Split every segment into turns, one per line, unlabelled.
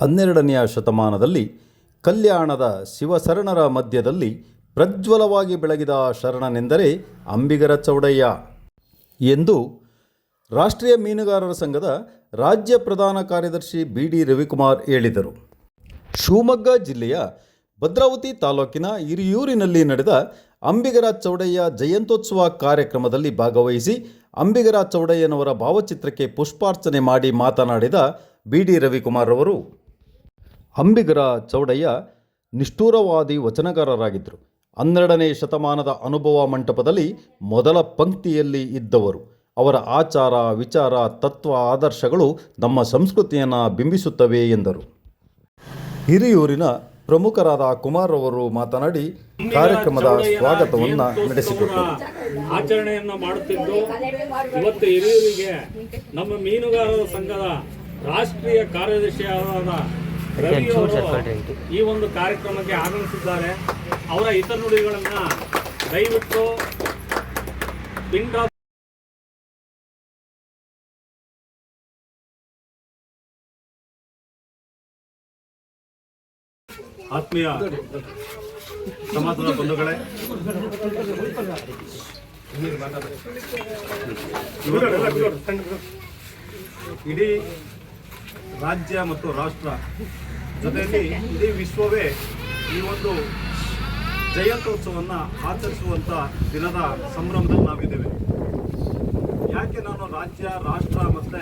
ಹನ್ನೆರಡನೆಯ ಶತಮಾನದಲ್ಲಿ ಕಲ್ಯಾಣದ ಶಿವಶರಣರ ಮಧ್ಯದಲ್ಲಿ ಪ್ರಜ್ವಲವಾಗಿ ಬೆಳಗಿದ ಶರಣನೆಂದರೆ ಅಂಬಿಗರ ಚೌಡಯ್ಯ ಎಂದು ರಾಷ್ಟ್ರೀಯ ಮೀನುಗಾರರ ಸಂಘದ ರಾಜ್ಯ ಪ್ರಧಾನ ಕಾರ್ಯದರ್ಶಿ ಬಿ ಡಿ ರವಿಕುಮಾರ್ ಹೇಳಿದರು. ಶಿವಮೊಗ್ಗ ಜಿಲ್ಲೆಯ ಭದ್ರಾವತಿ ತಾಲೂಕಿನ ಹಿರಿಯೂರಿನಲ್ಲಿ ನಡೆದ ಅಂಬಿಗರ ಚೌಡಯ್ಯ ಜಯಂತ್ಯೋತ್ಸವ ಕಾರ್ಯಕ್ರಮದಲ್ಲಿ ಭಾಗವಹಿಸಿ ಅಂಬಿಗರ ಚೌಡಯ್ಯನವರ ಭಾವಚಿತ್ರಕ್ಕೆ ಪುಷ್ಪಾರ್ಚನೆ ಮಾಡಿ ಮಾತನಾಡಿದ ಬಿ ಡಿ ರವಿಕುಮಾರ್ ಅವರು ಅಂಬಿಗರ ಚೌಡಯ್ಯ ನಿಷ್ಠೂರವಾದಿ ವಚನಕಾರರಾಗಿದ್ದರು ಹನ್ನೆರಡನೇ ಶತಮಾನದ ಅನುಭವ ಮಂಟಪದಲ್ಲಿ ಮೊದಲ ಪಂಕ್ತಿಯಲ್ಲಿ ಇದ್ದವರು. ಅವರ ಆಚಾರ, ವಿಚಾರ, ತತ್ವ, ಆದರ್ಶಗಳು ನಮ್ಮ ಸಂಸ್ಕೃತಿಯನ್ನು ಬಿಂಬಿಸುತ್ತವೆ ಎಂದರು. ಹಿರಿಯೂರಿನ ಪ್ರಮುಖರಾದ ಕುಮಾರ್ ಅವರು ಮಾತನಾಡಿ, ಕಾರ್ಯಕ್ರಮದ ಸ್ವಾಗತವನ್ನು ನಡೆಸಿಕೊಟ್ಟರು.
ಆಚರಣೆಯನ್ನು ಮಾಡುತ್ತಿದ್ದು, ಇವತ್ತು ಹಿರಿಯೂರಿಗೆ ನಮ್ಮ ಮೀನುಗಾರರ ಸಂಘದ ರಾಷ್ಟ್ರೀಯ ಕಾರ್ಯದರ್ಶಿಯಾದ ಈ ಒಂದು ಕಾರ್ಯಕ್ರಮಕ್ಕೆ ಆಗಮಿಸಿದ್ದಾರೆ. ಅವರ ಇತರ ಹಿತನುಡಿಗಳನ್ನ ದಯವಿಟ್ಟು ಆತ್ಮೀಯ ಸಮಾಜದ ಬಂಧುಗಳೇ
ಇಡೀ ರಾಜ್ಯ ಮತ್ತು ರಾಷ್ಟ್ರ ಜೊತೆಯಲ್ಲಿ ಇಡೀ ವಿಶ್ವವೇ ಈ ಒಂದು ಜಯಂತ್ಯೋತ್ಸವವನ್ನು ಆಚರಿಸುವಂಥ ದಿನದ ಸಂಭ್ರಮದಲ್ಲಿ ನಾವಿದ್ದೇವೆ. ಯಾಕೆ ನಾನು ರಾಜ್ಯ, ರಾಷ್ಟ್ರ ಮತ್ತು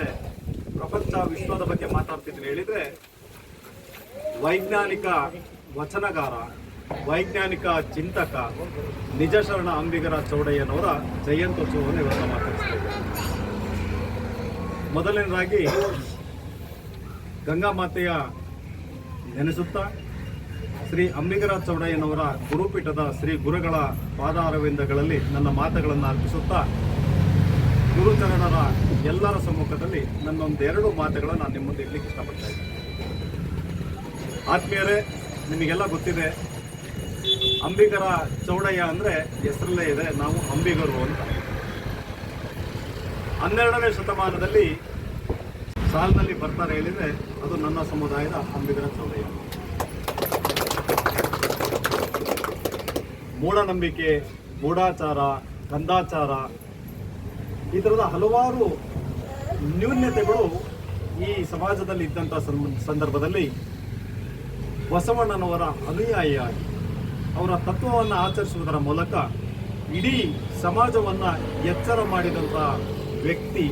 ಪ್ರಪಂಚ, ವಿಶ್ವದ ಬಗ್ಗೆ ಮಾತಾಡ್ತಿದ್ದೀನಿ ಹೇಳಿದರೆ, ವೈಜ್ಞಾನಿಕ ವಚನಗಾರ, ವೈಜ್ಞಾನಿಕ ಚಿಂತಕ ನಿಜಶರಣ ಅಂಬಿಗರ ಚೌಡಯ್ಯನವರ ಜಯಂತ್ಯೋತ್ಸವವನ್ನು ಇವತ್ತು ಮಾತಾಡ್ತಿದ್ದೇವೆ ಮೊದಲನೇದಾಗಿ ಗಂಗಾ ಮಾತೆಯ ನೆನೆಸುತ್ತಾ ಶ್ರೀ ಅಂಬಿಗರ ಚೌಡಯ್ಯನವರ ಗುರುಪೀಠದ ಶ್ರೀ ಗುರುಗಳ ಪಾದಾರವಿಂದಗಳಲ್ಲಿ ನನ್ನ ಮಾತುಗಳನ್ನು ಅರ್ಪಿಸುತ್ತಾ ಗುರುಚರಣರ ಎಲ್ಲರ ಸಮ್ಮುಖದಲ್ಲಿ ನನ್ನೊಂದೆರಡು ಮಾತುಗಳನ್ನು ನಾನು ನಿಮ್ಮ ಮುಂದೆ ಇಡ್ಲಿಕ್ಕೆ ಇಷ್ಟಪಡ್ತಾ ಇದ್ದೀನಿ. ಆತ್ಮೀಯರೇ, ನಿಮಗೆಲ್ಲ ಗೊತ್ತಿದೆ, ಅಂಬಿಗರ ಚೌಡಯ್ಯ ಅಂದರೆ ಹೆಸರಲ್ಲೇ ಇದೆ, ನಾವು ಅಂಬಿಗರು ಅಂತ. ಹನ್ನೆರಡನೇ ಶತಮಾನದಲ್ಲಿ ಸಾಲಿನಲ್ಲಿ ಬರ್ತಾರೆ ಹೇಳಿದರೆ ಅದು ನನ್ನ ಸಮುದಾಯದ ಅಂಬಿಗರ ಚೌದಯ್ಯ ಮೂಢನಂಬಿಕೆ ಗೂಢಾಚಾರ ಕಂದಾಚಾರ ಈ ಥರದ ಹಲವಾರು ನ್ಯೂನ್ಯತೆಗಳು ಈ ಸಮಾಜದಲ್ಲಿ ಇದ್ದಂಥ ಸಂದ- ಸಂದರ್ಭದಲ್ಲಿ ಬಸವಣ್ಣನವರ ಅನುಯಾಯಿಯಾಗಿ ಅವರ ತತ್ವವನ್ನು ಆಚರಿಸುವುದರ ಮೂಲಕ ಇಡೀ ಸಮಾಜವನ್ನು ಎಚ್ಚರ ಮಾಡಿದಂಥ ವ್ಯಕ್ತಿ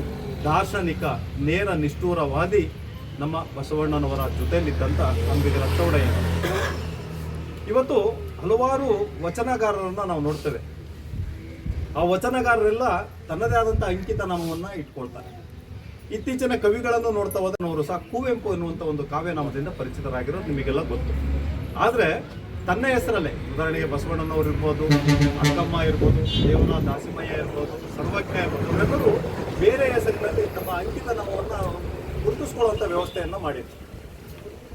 ದಾರ್ಶನಿಕ, ನೇರ ನಿಷ್ಠೂರವಾದಿ ನಮ್ಮ ಬಸವಣ್ಣನವರ ಜೊತೆಯಲ್ಲಿದ್ದಂಥ ಅಂಬಿಗರ ಚೌಡಯ್ಯ. ಇವತ್ತು ಹಲವಾರು ವಚನಗಾರರನ್ನು ನಾವು ನೋಡ್ತೇವೆ. ಆ ವಚನಗಾರರೆಲ್ಲ ತನ್ನದೇ ಆದಂಥ ಅಂಕಿತ ನಾಮವನ್ನು ಇಟ್ಕೊಳ್ತಾರೆ. ಇತ್ತೀಚಿನ ಕವಿಗಳನ್ನು ನೋಡ್ತಾ ಹೋದ್ರೆ ಅವರು ಸಹ ಕುವೆಂಪು ಎನ್ನುವಂಥ ಒಂದು ಕಾವ್ಯನಾಮದಿಂದ ಪರಿಚಿತರಾಗಿರೋದು ನಿಮಗೆಲ್ಲ ಗೊತ್ತು. ಆದರೆ ತನ್ನ ಹೆಸರಲ್ಲೇ, ಉದಾಹರಣೆಗೆ ಬಸವಣ್ಣನವರು ಇರ್ಬೋದು, ಅಕ್ಕಮ್ಮ ಇರ್ಬೋದು, ದೇವನ, ದಾಸಿಮಯ್ಯ ಇರ್ಬೋದು, ಸರ್ವಜ್ಞ ಇರ್ಬೋದು, ಇವರೆಲ್ಲರೂ ಬೇರೆ ಹೆಸರಿನಲ್ಲಿ ತಮ್ಮ ಅಂಕಿತನಾಮವನ್ನು ಗುರುತಿಸ್ಕೊಳ್ಳುವಂಥ ವ್ಯವಸ್ಥೆಯನ್ನು ಮಾಡಿದ್ರು.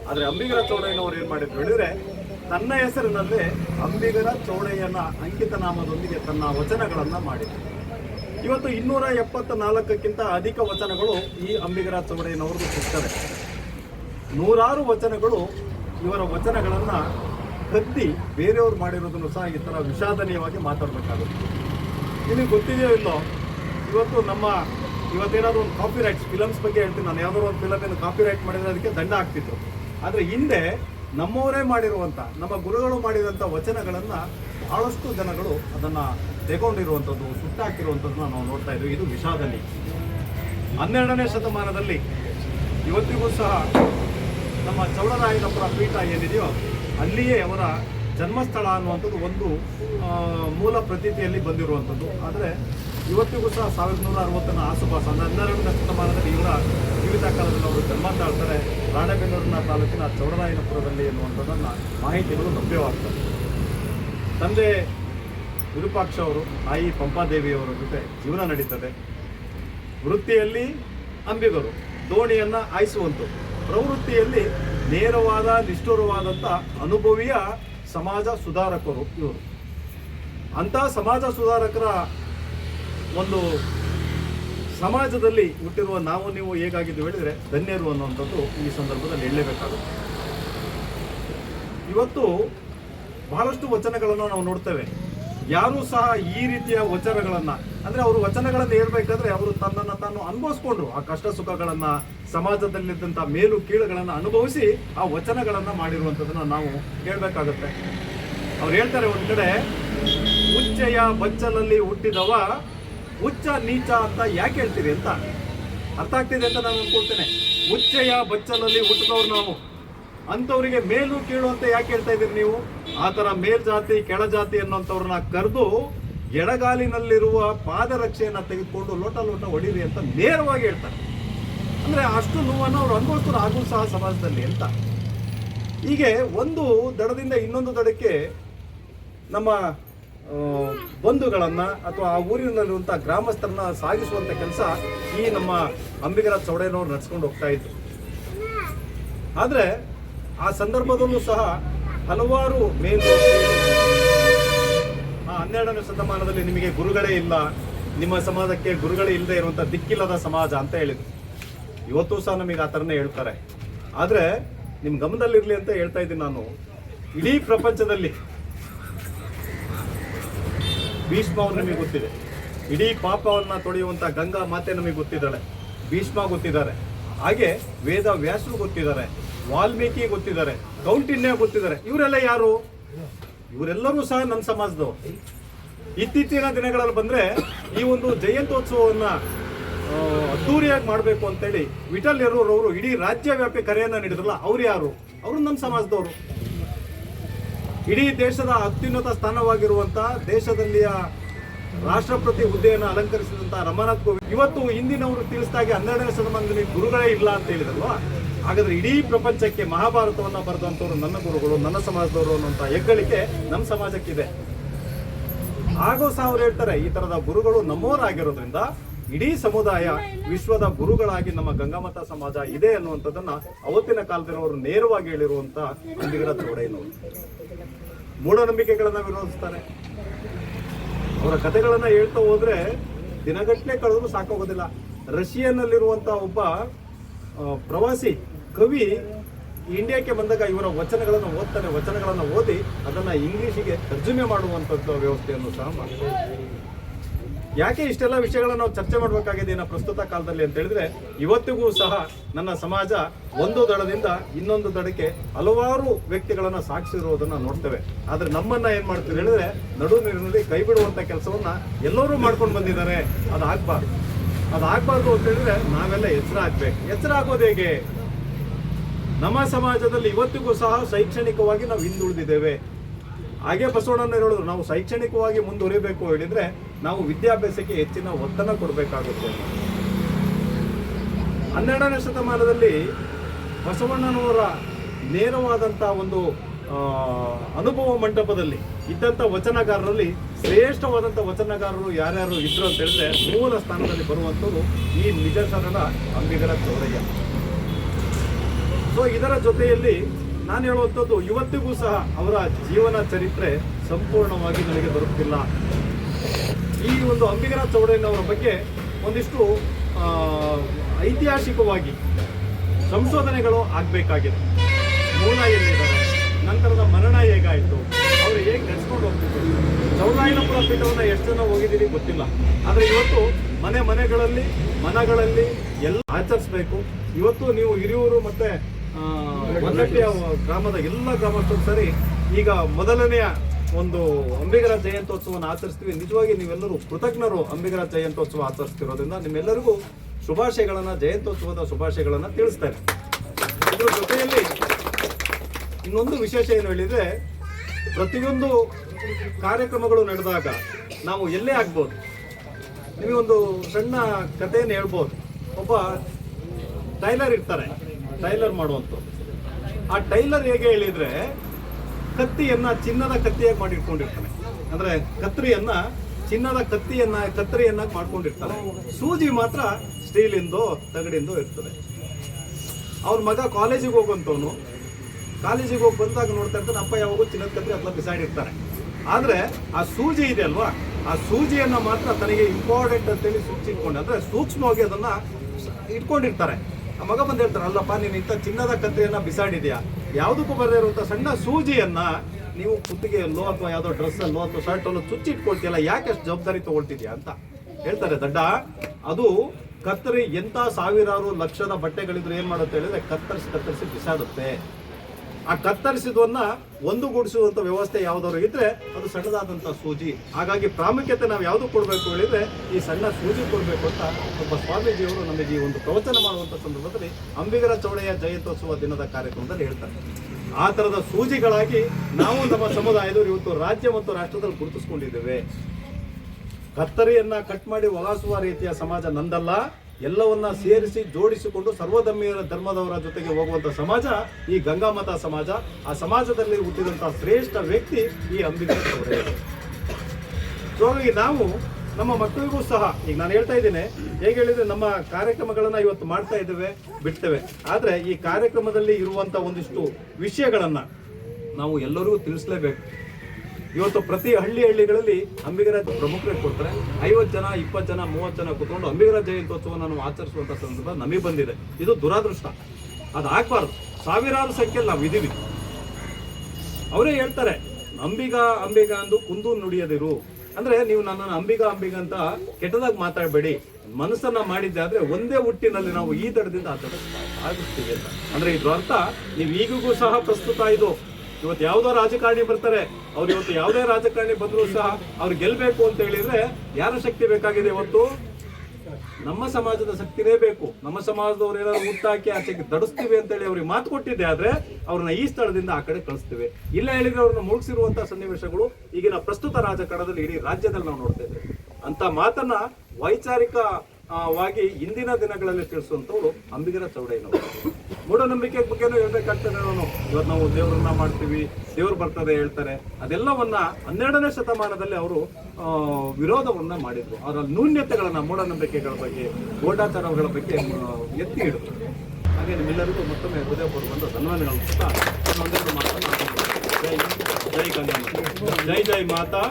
ಆದರೆ ಅಂಬಿಗರ ಚೌಡಯ್ಯನವರು ಏನು ಮಾಡಿದ್ರು ಹೇಳಿದ್ರೆ, ತನ್ನ ಹೆಸರಿನಲ್ಲಿ ಅಂಬಿಗರ ಚೌಡಯ್ಯನ ಅಂಕಿತ ನಾಮದೊಂದಿಗೆ ತನ್ನ ವಚನಗಳನ್ನು ಮಾಡಿದ್ರು. ಇವತ್ತು ಇನ್ನೂರ ಎಪ್ಪತ್ತ ನಾಲ್ಕಕ್ಕಿಂತ ಅಧಿಕ ವಚನಗಳು ಈ ಅಂಬಿಗರ ಚೌಡಯ್ಯನವ್ರದ್ದು ಸಿಗ್ತವೆ. ನೂರಾರು ವಚನಗಳು ಇವರ ವಚನಗಳನ್ನು ಕದ್ದಿ ಬೇರೆಯವ್ರು ಮಾಡಿರೋದನ್ನು ಸಹ ಈ ಥರ ವಿಷಾದನೀಯವಾಗಿ ಮಾತಾಡಬೇಕಾಗುತ್ತೆ. ನಿಮಗೆ ಗೊತ್ತಿದೆಯೋ ಇಲ್ಲೋ? ಇವತ್ತು ನಮ್ಮ ಇವತ್ತೇನಾದ್ರು ಒಂದು ಕಾಪಿ ರೈಟ್ಸ್ ಫಿಲಮ್ಸ್ ಬಗ್ಗೆ ಹೇಳ್ತೀನಿ. ನಾನು ಯಾವ್ದಾದ್ರು ಒಂದು ಫಿಲಮ್ ಕಾಪಿ ರೈಟ್ ಮಾಡಿದ್ರೆ ಅದಕ್ಕೆ ದಂಡ ಆಗ್ತಿತ್ತು ಆದರೆ ಹಿಂದೆ ನಮ್ಮವರೇ ಮಾಡಿರುವಂಥ ನಮ್ಮ ಗುರುಗಳು ಮಾಡಿದಂಥ ವಚನಗಳನ್ನು ಬಹಳಷ್ಟು ಜನಗಳು ಅದನ್ನು ತೆಗೊಂಡಿರುವಂಥದ್ದು ಸುಟ್ಟಾಕಿರುವಂಥದ್ದನ್ನ ನಾವು ನೋಡ್ತಾ ಇದ್ದೀವಿ ಇದು ವಿಷಾದನೀಯ ಹನ್ನೆರಡನೇ ಶತಮಾನದಲ್ಲಿ ಇವತ್ತಿಗೂ ಸಹ ನಮ್ಮ ಚೌಡರಾಯನಪುರ ಪೀಠ ಏನಿದೆಯೋ ಅಲ್ಲಿಯೇ ಅವರ ಜನ್ಮಸ್ಥಳ ಅನ್ನುವಂಥದ್ದು ಒಂದು ಮೂಲ ಪ್ರತೀತಿಯಲ್ಲಿ ಬಂದಿರುವಂಥದ್ದು. ಆದರೆ ಇವತ್ತಿಗೂ ಸಹ ಸಾವಿರದ ನೂರ ಅರವತ್ತನ ಆಸುಪಾಸು ಒಂದು ಹನ್ನೆರಡನೇ ಶತಮಾನದಲ್ಲಿ ಇವರ ಜೀವಿತ ಕಾಲದಲ್ಲಿ ಅವರು ಜನ್ಮ ತಾಳ್ತಾರೆ. ರಾಣೆಬೆನ್ನೂರಿನ ತಾಲೂಕಿನ ಚೌಡರಾಯನಪುರದಲ್ಲಿ ಎನ್ನುವಂಥದ್ದನ್ನು ಮಾಹಿತಿಗಳು ಲಭ್ಯವಾಗ್ತದೆ ತಂದೆ ವಿರೂಪಾಕ್ಷ ಅವರು, ತಾಯಿ ಪಂಪಾದೇವಿಯವರ ಜೊತೆ ಜೀವನ ನಡೀತದೆ. ವೃತ್ತಿಯಲ್ಲಿ ಅಂಬಿಗರು, ದೋಣಿಯನ್ನು ಆಯಿಸುವಂಥದ್ದು ಪ್ರವೃತ್ತಿಯಲ್ಲಿ ನೇರವಾದ, ನಿಷ್ಠುರವಾದಂಥ ಅನುಭವಿಯ ಸಮಾಜ ಸುಧಾರಕರು ಇವರು. ಅಂಥ ಸಮಾಜ ಸುಧಾರಕರ ಒಂದು ಸಮಾಜದಲ್ಲಿ ಹುಟ್ಟಿರುವ ನಾವು, ನೀವು ಹೇಗಾಗಿದ್ದು ಹೇಳಿದರೆ ಧನ್ಯರು ಅನ್ನುವಂಥದ್ದು ಈ ಸಂದರ್ಭದಲ್ಲಿ ಹೇಳಲೇಬೇಕಾಗುತ್ತೆ. ಇವತ್ತು ಬಹಳಷ್ಟು ವಚನಗಳನ್ನು ನಾವು ನೋಡ್ತೇವೆ. ಯಾರೂ ಸಹ ಈ ರೀತಿಯ ವಚನಗಳನ್ನು, ಅಂದ್ರೆ ಅವರು ವಚನಗಳನ್ನು ಹೇಳ್ಬೇಕಾದ್ರೆ ಅವರು ತನ್ನನ್ನು ತಾನು ಅನುಭವಿಸ್ಕೊಂಡ್ರು. ಆ ಕಷ್ಟ ಸುಖಗಳನ್ನ, ಸಮಾಜದಲ್ಲಿದ್ದಂಥ ಮೇಲು ಕೀಳುಗಳನ್ನ ಅನುಭವಿಸಿ ಆ ವಚನಗಳನ್ನು ಮಾಡಿರುವಂಥದ್ದನ್ನು ನಾವು ಹೇಳ್ಬೇಕಾಗತ್ತೆ. ಅವ್ರು ಹೇಳ್ತಾರೆ ಒಂದ್ ಕಡೆ ಉಚ್ಚೆಯ ಬಚ್ಚಲಲ್ಲಿ ಹುಟ್ಟಿದವ ಉಚ್ಚ ನೀಚ ಅಂತ ಯಾಕೆ ಹೇಳ್ತೀರಿ ಅಂತ? ಅರ್ಥ ಆಗ್ತಿದೆ ಅಂತ ನಾನು ಅನ್ಕೊಳ್ತೇನೆ. ಉಚ್ಚೆಯ ಬಚ್ಚಲಲ್ಲಿ ಹುಟ್ಟಿದವ್ರು ನಾವು. ಅಂಥವ್ರಿಗೆ ಮೇಲು ಕೀಳು ಅಂತ ಯಾಕೆ ಹೇಳ್ತಾ ಇದ್ದೀರಿ ನೀವು? ಆ ಥರ ಮೇಲ್ಜಾತಿ, ಕೆಳಜಾತಿ ಅನ್ನೋಂಥವ್ರನ್ನ ಕರೆದು ಎಡಗಾಲಿನಲ್ಲಿರುವ ಪಾದರಕ್ಷೆಯನ್ನು ತೆಗೆದುಕೊಂಡು ಲೋಟ ಲೋಟ ಹೊಡೀರಿ ಅಂತ ನೇರವಾಗಿ ಹೇಳ್ತಾರೆ. ಅಂದ್ರೆ ಅಷ್ಟು ನೋವನ್ನು ಅವ್ರು ಅನುಭವಿಸ್ತಾರೆ, ಹಾಗೂ ಸಹ ಸಮಾಜದಲ್ಲಿ ಅಂತ. ಹೀಗೆ ಒಂದು ದಡದಿಂದ ಇನ್ನೊಂದು ದಡಕ್ಕೆ ನಮ್ಮ ಬಂಧುಗಳನ್ನ ಅಥವಾ ಆ ಊರಿನಲ್ಲಿರುವಂಥ ಗ್ರಾಮಸ್ಥರನ್ನ ಸಾಗಿಸುವಂತ ಕೆಲಸ ಈ ನಮ್ಮ ಅಂಬಿಗರ ಚೌಡೇನವ್ರು ನಡ್ಸ್ಕೊಂಡು ಹೋಗ್ತಾ ಇದ್ರು. ಆದ್ರೆ ಆ ಸಂದರ್ಭದಲ್ಲೂ ಸಹ ಹಲವಾರು ಮೇಲು ಹನ್ನೆರಡನೇ ಶತಮಾನದಲ್ಲಿ ನಿಮಗೆ ಗುರುಗಳೇ ಇಲ್ಲ, ನಿಮ್ಮ ಸಮಾಜಕ್ಕೆ ಗುರುಗಳೇ ಇಲ್ಲದೆ ಇರುವಂತ ದಿಕ್ಕಿಲ್ಲದ ಸಮಾಜ ಅಂತ ಹೇಳಿದ್ರು. ಇವತ್ತು ಸಹ ನಮಗೆ ಆ ಥರನೇ ಹೇಳ್ತಾರೆ. ಆದ್ರೆ ನಿಮ್ ಗಮನದಲ್ಲಿರ್ಲಿ ಅಂತ ಹೇಳ್ತಾ ಇದ್ದೀನಿ ನಾನು. ಇಡೀ ಪ್ರಪಂಚದಲ್ಲಿ ಭೀಷ್ಮ ಅವ್ರು ನಮಗೆ ಗೊತ್ತಿದೆ. ಇಡೀ ಪಾಪವನ್ನ ತೊಳೆಯುವಂತ ಗಂಗಾ ಮಾತೆ ನಮಗೆ ಗೊತ್ತಿದ್ದಾಳೆ. ಭೀಷ್ಮ ಗೊತ್ತಿದ್ದಾರೆ. ಹಾಗೆ ವೇದ ವ್ಯಾಸರು ಗೊತ್ತಿದ್ದಾರೆ. ವಾಲ್ಮೀಕಿ ಗೊತ್ತಿದ್ದಾರೆ. ಕೌಂಟಿನ್ಯ ಗೊತ್ತಿದ್ದಾರೆ. ಇವರೆಲ್ಲ ಯಾರು? ಇವರೆಲ್ಲರೂ ಸಹ ನಮ್ಮ ಸಮಾಜದವರು. ಇತ್ತೀಚಿನ ದಿನಗಳಲ್ಲಿ ಬಂದ್ರೆ ಈ ಒಂದು ಜಯಂತ್ಯೋತ್ಸವವನ್ನ ಅದ್ದೂರಿಯಾಗಿ ಮಾಡಬೇಕು ಅಂತೇಳಿ ವಿಠಲ್ ಅವರು ಇಡೀ ರಾಜ್ಯವ್ಯಾಪಿ ಕರೆಯನ್ನ ನೀಡಿದ್ರಲ್ಲ, ಅವ್ರು ಯಾರು? ಅವರು ನಮ್ಮ ಸಮಾಜದವರು. ಇಡೀ ದೇಶದ ಅತ್ಯುನ್ನತ ಸ್ಥಾನವಾಗಿರುವಂತ ದೇಶದಲ್ಲಿಯ ರಾಷ್ಟ್ರಪತಿ ಹುದ್ದೆಯನ್ನು ಅಲಂಕರಿಸಿದಂತ ರಮಾನಾಥ್ ಕೋವಿಂದ್. ಇವತ್ತು ಹಿಂದಿನವರು ತಿಳಿಸಿದಾಗೆ ಹನ್ನೆರಡನೇ ಶತಮಾನದಲ್ಲಿ ಗುರುಗಳೇ ಇಲ್ಲ ಅಂತ ಹೇಳಿದಲ್ವಾ? ಹಾಗಾದ್ರೆ ಇಡೀ ಪ್ರಪಂಚಕ್ಕೆ ಮಹಾಭಾರತವನ್ನ ಬರೆದಂತವ್ರು ನನ್ನ ಗುರುಗಳು, ನನ್ನ ಸಮಾಜದವರು ಅನ್ನುವಂತ ಹೆಗ್ಗಳಿಕೆ ನಮ್ಮ ಸಮಾಜಕ್ಕಿದೆ. ಆಗೋ ಸಹ ಅವ್ರು ಹೇಳ್ತಾರೆ, ಈ ತರದ ಗುರುಗಳು ನಮ್ಮವರಾಗಿರೋದ್ರಿಂದ ಇಡೀ ಸಮುದಾಯ ವಿಶ್ವದ ಗುರುಗಳಾಗಿ ನಮ್ಮ ಗಂಗಾಮತ ಸಮಾಜ ಇದೆ ಅನ್ನುವಂಥದ್ದನ್ನ ಅವತ್ತಿನ ಕಾಲದವರು ನೇರವಾಗಿ ಹೇಳಿರುವಂತ ಅಂಬಿಗರ ಚೌಡಯ್ಯನವರು ಮೂಢನಂಬಿಕೆಗಳನ್ನ ವಿರೋಧಿಸ್ತಾರೆ. ಅವರ ಕಥೆಗಳನ್ನ ಹೇಳ್ತಾ ಹೋದ್ರೆ ದಿನಗಟ್ಟಲೆ ಕಳೆದ್ರು ಸಾಕಾಗೋದಿಲ್ಲ. ರಷ್ಯಾನಲ್ಲಿರುವಂತ ಒಬ್ಬ ಪ್ರವಾಸಿ ಕವಿ ಇಂಡಿಯಾಕ್ಕೆ ಬಂದಾಗ ಇವರ ವಚನಗಳನ್ನು ಓದ್ತಾನೆ. ವಚನಗಳನ್ನು ಓದಿ ಅದನ್ನ ಇಂಗ್ಲಿಷಿಗೆ ತರ್ಜುಮೆ ಮಾಡುವಂಥದ್ದು ವ್ಯವಸ್ಥೆಯನ್ನು ಸಹ ಮಾಡ್ತಾರೆ ಯಾಕೆ ಇಷ್ಟೆಲ್ಲ ವಿಷಯಗಳನ್ನ ನಾವು ಚರ್ಚೆ ಮಾಡಬೇಕಾಗಿದೆ ಪ್ರಸ್ತುತ ಕಾಲದಲ್ಲಿ ಅಂತ ಹೇಳಿದ್ರೆ, ಇವತ್ತಿಗೂ ಸಹ ನನ್ನ ಸಮಾಜ ಒಂದು ದಡದಿಂದ ಇನ್ನೊಂದು ದಡಕ್ಕೆ ಹಲವಾರು ವ್ಯಕ್ತಿಗಳನ್ನ ಸಾಗಿಸಿರುವುದನ್ನ ನೋಡ್ತೇವೆ. ಆದ್ರೆ ನಮ್ಮನ್ನ ಏನ್ ಮಾಡ್ತೀವಿ ಹೇಳಿದ್ರೆ, ನಡು ನೀರಿನಲ್ಲಿ ಕೈ ಬಿಡುವಂತ ಕೆಲಸವನ್ನ ಎಲ್ಲರೂ ಮಾಡ್ಕೊಂಡು ಬಂದಿದ್ದಾರೆ. ಅದು ಆಗ್ಬಾರ್ದು ಅದು ಆಗ್ಬಾರ್ದು ಅಂತ ಹೇಳಿದ್ರೆ ನಾವೆಲ್ಲ ಎಚ್ಚರ ಆಗ್ಬೇಕು. ಎಚ್ಚರ ಆಗೋದು ಹೇಗೆ? ನಮ್ಮ ಸಮಾಜದಲ್ಲಿ ಇವತ್ತಿಗೂ ಸಹ ಶೈಕ್ಷಣಿಕವಾಗಿ ನಾವು ಹಿಂದುಳಿದಿದ್ದೇವೆ. ಹಾಗೆ ಬಸವಣ್ಣನ ಹೇಳಿದ್ರು, ನಾವು ಶೈಕ್ಷಣಿಕವಾಗಿ ಮುಂದುವರಿಬೇಕು ಹೇಳಿದ್ರೆ ನಾವು ವಿದ್ಯಾಭ್ಯಾಸಕ್ಕೆ ಹೆಚ್ಚಿನ ಒತ್ತನ್ನು ಕೊಡಬೇಕಾಗುತ್ತೆ. ಹನ್ನೆರಡನೇ ಶತಮಾನದಲ್ಲಿ ಬಸವಣ್ಣನವರ ನೇರವಾದಂಥ ಒಂದು ಅನುಭವ ಮಂಟಪದಲ್ಲಿ ಇದ್ದಂಥ ವಚನಗಾರರಲ್ಲಿ ಶ್ರೇಷ್ಠವಾದಂಥ ವಚನಗಾರರು ಯಾರ್ಯಾರು ಇದ್ರು ಅಂತ ಹೇಳಿದ್ರೆ ಮೂಲ ಸ್ಥಾನದಲ್ಲಿ ಬರುವಂಥದ್ದು ಈ ನಿಜ ಅಂಬಿಗರ ಚೌರಯ್ಯ. ಸೊ ಇದರ ಜೊತೆಯಲ್ಲಿ ನಾನು ಹೇಳುವಂಥದ್ದು, ಇವತ್ತಿಗೂ ಸಹ ಅವರ ಜೀವನ ಚರಿತ್ರೆ ಸಂಪೂರ್ಣವಾಗಿ ನನಗೆ ಬರುತ್ತಿಲ್ಲ ಈ ಒಂದು ಅಂಬಿಗರ ಚೌಡಯ್ಯನವರ ಬಗ್ಗೆ ಒಂದಿಷ್ಟು ಐತಿಹಾಸಿಕವಾಗಿ ಸಂಶೋಧನೆಗಳು ಆಗಬೇಕಾಗಿದೆ. ಮೂಲ ಎಲ್ಲಿದ್ದಾರೆ? ನಂತರದ ಮರಣ ಹೇಗಾಯಿತು? ಅವರು ಹೇಗೆ ನಡೆಸ್ಕೊಂಡು ಹೋಗ್ತಿದ್ರು? ಚೌಡಾಯನಪುರ ಪೀಠವನ್ನು ಎಷ್ಟು ಜನ ಹೋಗಿದ್ದೀರಿ ಗೊತ್ತಿಲ್ಲ. ಆದರೆ ಇವತ್ತು ಮನೆ ಮನೆಗಳಲ್ಲಿ, ಮನಗಳಲ್ಲಿ ಎಲ್ಲ ಆಚರಿಸಬೇಕು. ಇವತ್ತು ನೀವು ಹಿರಿಯೂರು ಮತ್ತೆ ಆ, ಹೊನ್ನಟ್ಟಿಯ ಗ್ರಾಮದ ಎಲ್ಲ ಗ್ರಾಮಸ್ಥರು ಸರಿ ಈಗ ಮೊದಲನೆಯ ಒಂದು ಅಂಬಿಗರ ಜಯಂತ್ಯೋತ್ಸವವನ್ನು ಆಚರಿಸ್ತೀವಿ. ನಿಜವಾಗಿ ನೀವೆಲ್ಲರೂ ಕೃತಜ್ಞರು ಅಂಬಿಗರ ಜಯಂತ್ಯೋತ್ಸವ ಆಚರಿಸ್ತಿರೋದ್ರಿಂದ ನಿಮ್ಮೆಲ್ಲರಿಗೂ ಶುಭಾಶಯಗಳನ್ನ ಜಯಂತ್ಯೋತ್ಸವದ ಶುಭಾಶಯಗಳನ್ನ ತಿಳಿಸ್ತಾರೆ ಇದ್ರ ಜೊತೆಯಲ್ಲಿ ಇನ್ನೊಂದು ವಿಶೇಷ ಏನು ಹೇಳಿದ್ರೆ ಪ್ರತಿಯೊಂದು ಕಾರ್ಯಕ್ರಮಗಳು ನಡೆದಾಗ ನಾವು ಎಲ್ಲೇ ಆಗ್ಬೋದು. ನಿಮಗೊಂದು ಸಣ್ಣ ಕಥೆಯನ್ನು ಹೇಳ್ಬೋದು. ಒಬ್ಬ ಟೈಲರ್ ಇರ್ತಾರೆ. ಟೈಲರ್ ಮಾಡುವಂತ ಆ ಟೈಲರ್ ಹೇಗೆ ಹೇಳಿದ್ರೆ ಕತ್ತಿಯನ್ನ ಚಿನ್ನದ ಕತ್ತಿಯಾಗಿ ಮಾಡಿಟ್ಕೊಂಡಿರ್ತಾನೆ. ಅಂದ್ರೆ ಕತ್ರಿಯನ್ನ ಚಿನ್ನದ ಕತ್ತಿಯನ್ನ ಕತ್ತರಿಯನ್ನಾಗಿ ಮಾಡ್ಕೊಂಡಿರ್ತಾನೆ. ಸೂಜಿ ಮಾತ್ರ ಸ್ಟೀಲಿಂದೋ, ತಗಡಿಂದೋ ಇರ್ತದೆ. ಅವ್ರ ಮಗ ಕಾಲೇಜಿಗೆ ಹೋಗುವಂಥವನು, ಕಾಲೇಜಿಗೆ ಹೋಗಿ ಬಂದಾಗ ನೋಡ್ತಾ ಇರ್ತಾನೆ, ಅಪ್ಪ, ಯಾವಾಗೂ ಚಿನ್ನದ ಕತ್ತಿ ಅಥವಾ ಬಿಸಾಡಿರ್ತಾರೆ ಆದ್ರೆ ಆ ಸೂಜಿ ಇದೆ ಅಲ್ವಾ? ಆ ಸೂಜಿಯನ್ನ ಮಾತ್ರ ತನಗೆ ಇಂಪಾರ್ಟೆಂಟ್ ಅಂತೇಳಿ ಸೂಚಿಟ್ಕೊಂಡು ಅಂದ್ರೆ ಸೂಕ್ಷ್ಮವಾಗಿ ಅದನ್ನ ಇಟ್ಕೊಂಡಿರ್ತಾರೆ. ಆ ಮಗ ಬಂದು ಹೇಳ್ತಾರೆ, ಅಲ್ಲಪ್ಪ, ನೀನು ಇಂಥ ಚಿನ್ನದ ಕತ್ತೆಯನ್ನು ಬಿಸಾಡಿದ್ಯಾ? ಯಾವುದಕ್ಕೂ ಬರದೇ ಇರುವಂಥ ಸಣ್ಣ ಸೂಜಿಯನ್ನು ನೀವು ಕುತ್ತಿಗೆಯಲ್ಲೋ ಅಥವಾ ಯಾವುದೋ ಡ್ರೆಸ್ಸಲ್ಲೋ ಅಥವಾ ಶರ್ಟಲ್ಲೋ ಚುಚ್ಚಿಟ್ಕೊಳ್ತೀಯಲ್ಲ, ಯಾಕೆ ಅಷ್ಟು ಜವಾಬ್ದಾರಿ ತೊಗೊಳ್ತಿದ್ಯಾ? ಅಂತ ಹೇಳ್ತಾರೆ, ದಡ್ಡ, ಅದು ಕತ್ತರಿ ಎಂಥ ಸಾವಿರಾರು ಲಕ್ಷದ ಬಟ್ಟೆಗಳಿದ್ರೆ ಏನು ಮಾಡುತ್ತೆ ಹೇಳಿದ್ರೆ ಕತ್ತರಿಸಿ ಕತ್ತರಿಸಿ ಬಿಸಾಡುತ್ತೆ. ಆ ಕತ್ತರಿಸಿದವನ್ನ ಒಂದುಗೂಡಿಸುವಂತ ವ್ಯವಸ್ಥೆ ಯಾವ್ದಾದ್ರು ಇದ್ರೆ ಅದು ಸಣ್ಣದಾದಂತ ಸೂಜಿ. ಹಾಗಾಗಿ ಪ್ರಾಮುಖ್ಯತೆ ನಾವು ಯಾವ್ದು ಕೊಡ್ಬೇಕು ಹೇಳಿದ್ರೆ ಈ ಸಣ್ಣ ಸೂಜಿ ಕೊಡ್ಬೇಕು ಅಂತ ಒಬ್ಬ ಸ್ವಾಮೀಜಿಯವರು ನಮಗೆ ಈ ಒಂದು ಪ್ರವಚನ ಮಾಡುವಂತ ಸಂದರ್ಭದಲ್ಲಿ ಅಂಬಿಗರ ಚೌಡೆಯ ಜಯಂತೋತ್ಸವ ದಿನದ ಕಾರ್ಯಕ್ರಮದಲ್ಲಿ ಹೇಳ್ತಾರೆ. ಆ ತರದ ಸೂಜಿಗಳಾಗಿ ನಾವು ನಮ್ಮ ಸಮುದಾಯದವರು ಇವತ್ತು ರಾಜ್ಯ ಮತ್ತು ರಾಷ್ಟ್ರದಲ್ಲಿ ಗುರುತಿಸ್ಕೊಂಡಿದ್ದೇವೆ. ಕತ್ತರಿಯನ್ನ ಕಟ್ ಮಾಡಿ ಒಲಾಸುವ ರೀತಿಯ ಸಮಾಜ ನಂದಲ್ಲ. ಎಲ್ಲವನ್ನ ಸೇರಿಸಿ ಜೋಡಿಸಿಕೊಂಡು ಸರ್ವಧರ್ಮೀಯರ ಧರ್ಮದವರ ಜೊತೆಗೆ ಹೋಗುವಂತ ಸಮಾಜ, ಈ ಗಂಗಾಮತ ಸಮಾಜ, ಆ ಸಮಾಜದಲ್ಲಿ ಹುಟ್ಟಿದಂತಹ ಶ್ರೇಷ್ಠ ವ್ಯಕ್ತಿ ಈ ಅಂಬಿಕಾ ಅವರೇ. ಸೊ ಹಾಗಾಗಿ ನಾವು ನಮ್ಮ ಮಕ್ಕಳಿಗೂ ಸಹ, ಈಗ ನಾನು ಹೇಳ್ತಾ ಇದ್ದೇನೆ, ಹೇಗೆ ಹೇಳಿದ್ರೆ ನಮ್ಮ ಕಾರ್ಯಕ್ರಮಗಳನ್ನ ಇವತ್ತು ಮಾಡ್ತಾ ಇದ್ದೇವೆ, ಬಿಡ್ತೇವೆ. ಆದ್ರೆ ಈ ಕಾರ್ಯಕ್ರಮದಲ್ಲಿ ಇರುವಂತ ಒಂದಿಷ್ಟು ವಿಷಯಗಳನ್ನ ನಾವು ಎಲ್ಲರಿಗೂ ತಿಳಿಸ್ಲೇಬೇಕು. ಇವತ್ತು ಪ್ರತಿ ಹಳ್ಳಿ ಹಳ್ಳಿಗಳಲ್ಲಿ ಅಂಬಿಗರಾಜ್ ಪ್ರಮುಖರೇ ಕೊಡ್ತಾರೆ ಐವತ್ತು ಜನ, ಇಪ್ಪತ್ತು ಜನ, ಮೂವತ್ತು ಜನ ಕುತ್ಕೊಂಡು ಅಂಬಿಗರಾಜ್ ಜಯಂತ್ಯೋತ್ಸವವನ್ನು ನಾವು ಆಚರಿಸುವಂತ ಸಂದರ್ಭ ನಮಗೆ ಬಂದಿದೆ. ಇದು ದುರಾದೃಷ್ಟ. ಅದು ಆಗಬಾರ್ದು. ಸಾವಿರಾರು ಸಂಖ್ಯೆಯಲ್ಲಿ ನಾವು ಇದೀವಿ ಅವರೇ ಹೇಳ್ತಾರೆ, ಅಂಬಿಗ ಅಂಬಿಗ ಅಂದು ಕುಂದು ನುಡಿಯದಿರು. ಅಂದ್ರೆ ನೀವು ನನ್ನನ್ನು ಅಂಬಿಗ ಅಂಬಿಗ ಅಂತ ಕೆಟ್ಟದಾಗಿ ಮಾತಾಡಬೇಡಿ. ಮನಸ್ಸನ್ನ ಮಾಡಿದ್ದೆ ಆದ್ರೆ ಒಂದೇ ಹುಟ್ಟಿನಲ್ಲಿ ನಾವು ಈ ದಡದಿಂದ ಆ ಥರ ಆಗಿಸ್ತೀವಿ ಅಂತ. ಅಂದ್ರೆ ಇದ್ರ ಅರ್ಥ, ನೀವು ಈಗಿಗೂ ಸಹ ಪ್ರಸ್ತುತ ಇದು. ಇವತ್ತು ಯಾವ್ದೋ ರಾಜಕಾರಣಿ ಬರ್ತಾರೆ, ಅವ್ರು ಇವತ್ತು ಯಾವುದೇ ರಾಜಕಾರಣಿ ಬಂದರೂ ಸಹ ಅವ್ರು ಗೆಲ್ಲಬೇಕು ಅಂತ ಹೇಳಿದ್ರೆ ಯಾರ ಶಕ್ತಿ ಬೇಕಾಗಿದೆ ಇವತ್ತು? ನಮ್ಮ ಸಮಾಜದ ಶಕ್ತಿನೇ ಬೇಕು. ನಮ್ಮ ಸಮಾಜದವ್ರು ಏನಾದ್ರು ಹುಟ್ಟಾಕಿ ಆಚೆಗೆ ದಡಿಸ್ತೀವಿ ಅಂತ ಹೇಳಿ ಅವ್ರಿಗೆ ಮಾತು ಕೊಟ್ಟಿದ್ದೆ ಆದ್ರೆ ಅವ್ರನ್ನ ಈ ಸ್ಥಳದಿಂದ ಆ ಕಡೆ ಕಳಿಸ್ತೇವೆ. ಇಲ್ಲ ಹೇಳಿದ್ರೆ ಅವ್ರನ್ನ ಮುಳುಗಿಸಿರುವಂತಹ ಸನ್ನಿವೇಶಗಳು ಈಗಿನ ಪ್ರಸ್ತುತ ರಾಜಕಾರಣದಲ್ಲಿ ಇಡೀ ರಾಜ್ಯದಲ್ಲಿ ನಾವು ನೋಡ್ತಾ ಅಂತ ಮಾತನ್ನ ವೈಚಾರಿಕವಾಗಿ ಇಂದಿನ ದಿನಗಳಲ್ಲಿ ತಿಳಿಸುವಂತವ್ರು ಅಂಬಿಗರ ಚೌಡಯ್ಯನವರು. ಮೂಢನಂಬಿಕೆ ಬಗ್ಗೆನೂ ಹೇಳ್ಬೇಕಾಗ್ತದೆ ನಾನು ಇವತ್ತು ನಾವು ದೇವರನ್ನ ಮಾಡ್ತೀವಿ, ದೇವ್ರು ಬರ್ತದೆ ಹೇಳ್ತಾರೆ. ಅದೆಲ್ಲವನ್ನ ಹನ್ನೆರಡನೇ ಶತಮಾನದಲ್ಲಿ ಅವರು ವಿರೋಧವನ್ನ ಮಾಡಿದ್ರು. ಅದರ ನ್ಯೂನ್ಯತೆಗಳನ್ನ ಮೂಢನಂಬಿಕೆಗಳ ಬಗ್ಗೆ, ಗೋಡಾಚಾರಗಳ ಬಗ್ಗೆ ಎತ್ತಿ ಹಿಡಿದ್ರು. ಹಾಗೆ ನಿಮ್ಮೆಲ್ಲರಿಗೂ ಮತ್ತೊಮ್ಮೆ ಹೃದಯ ಧನ್ಯವಾದಗಳು. ಸನ್ಮಾನಗಳನ್ನು ನಾನು ಒಂದೆರಡು ಮಾತನ್ನು ಜೈ ಜೈ ಗಂಗಮ್ಮ ಜೈ ಜೈ ಮಾತಾ.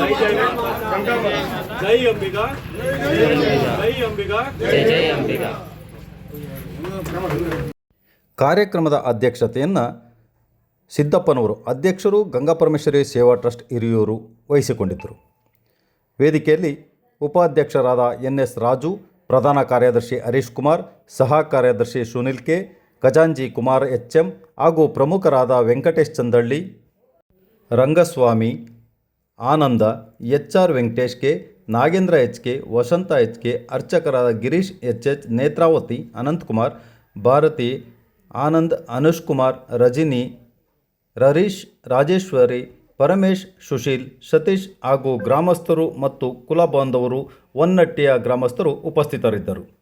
ಜೈ ಜೈ ಅಂಬಿಗ. ಜೈ ಅಂಬಿಗಾ. ಜೈ ಅಂಬಿಗಾ.
ಕಾರ್ಯಕ್ರಮದ ಅಧ್ಯಕ್ಷತೆಯನ್ನು ಸಿದ್ದಪ್ಪನವರು, ಅಧ್ಯಕ್ಷರು ಗಂಗಾಪರಮೇಶ್ವರಿ ಸೇವಾ ಟ್ರಸ್ಟ್ ಹಿರಿಯೂರು ವಹಿಸಿಕೊಂಡಿದ್ದರು. ವೇದಿಕೆಯಲ್ಲಿ ಉಪಾಧ್ಯಕ್ಷರಾದ ಎನ್ ಎಸ್ ರಾಜು, ಪ್ರಧಾನ ಕಾರ್ಯದರ್ಶಿ ಹರೀಶ್ ಕುಮಾರ್, ಸಹ ಕಾರ್ಯದರ್ಶಿ ಸುನಿಲ್ ಕೆ, ಖಜಾಂಜಿ ಕುಮಾರ್ ಎಚ್ ಎಂ ಹಾಗೂ ಪ್ರಮುಖರಾದ Venkatesh Chandalli Rangaswamy, Ananda H R Venkatesh K, Nagendra H K, Vasantha H K, ಅರ್ಚಕರಾದ Girish H H Netravati, Ananthkumar Bharati, Anand, Anush Kumar, Rajini, ರರೀಶ್, ರಾಜೇಶ್ವರಿ, ಪರಮೇಶ್, ಸುಶೀಲ್, ಸತೀಶ್ ಹಾಗೂ ಗ್ರಾಮಸ್ಥರು ಮತ್ತು ಕುಲ ಬಾಂಧವರು ಒನ್ನಟ್ಟಿಯ ಗ್ರಾಮಸ್ಥರು ಉಪಸ್ಥಿತರಿದ್ದರು.